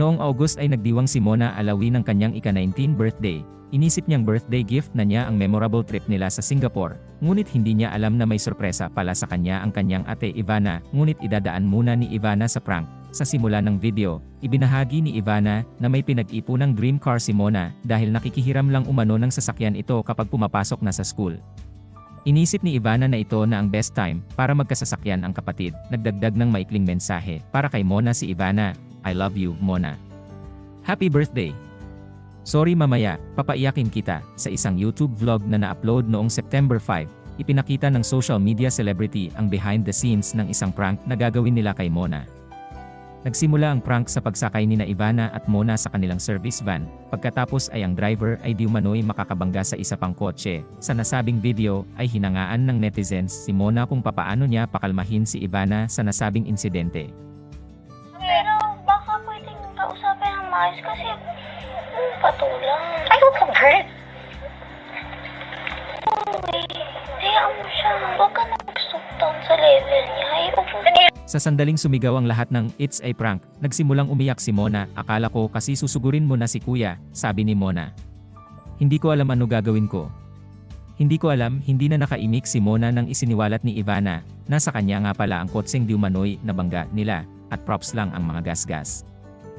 Noong August ay nagdiwang si Mona Alawi ng kanyang ika-19 birthday. Inisip niyang birthday gift na niya ang memorable trip nila sa Singapore, ngunit hindi niya alam na may sorpresa pala sa kanya ang kanyang ate Ivana, ngunit idadaan muna ni Ivana sa prank. Sa simula ng video, ibinahagi ni Ivana na may pinag-ipunang dream car si Mona dahil nakikihiram lang umano ng sasakyan ito kapag pumapasok na sa school. Inisip ni Ivana na ito na ang best time para magkasasakyan ang kapatid, nagdagdag ng maikling mensahe para kay Mona si Ivana, I love you, Mona. Happy birthday! Sorry mamaya, papaiyakin kita, sa isang YouTube vlog na na-upload noong September 5, ipinakita ng social media celebrity ang behind the scenes ng isang prank na gagawin nila kay Mona. Nagsimula ang prank sa pagsakay ni na Ivana at Mona sa kanilang service van, pagkatapos ay ang driver ay di umano'y makakabangga sa isa pang kotse. Sa nasabing video ay hinangaan ng netizens si Mona kung papaano niya pakalmahin si Ivana sa nasabing insidente. Maayos kasi mm, patulang. Ay, huwag kang hurt. Uy, hayaan mo siya. Huwag ka level niya. Hayaan mo. Sa sandaling sumigaw ang lahat ng It's a prank, nagsimulang umiyak si Mona, akala ko kasi susugurin mo na si kuya, sabi ni Mona. Hindi ko alam ano gagawin ko. Hindi ko alam, hindi na nakaimik si Mona nang isiniwalat ni Ivana, nasa kanya nga pala ang kotseng diumanoy na bangga nila, at props lang ang mga gasgas.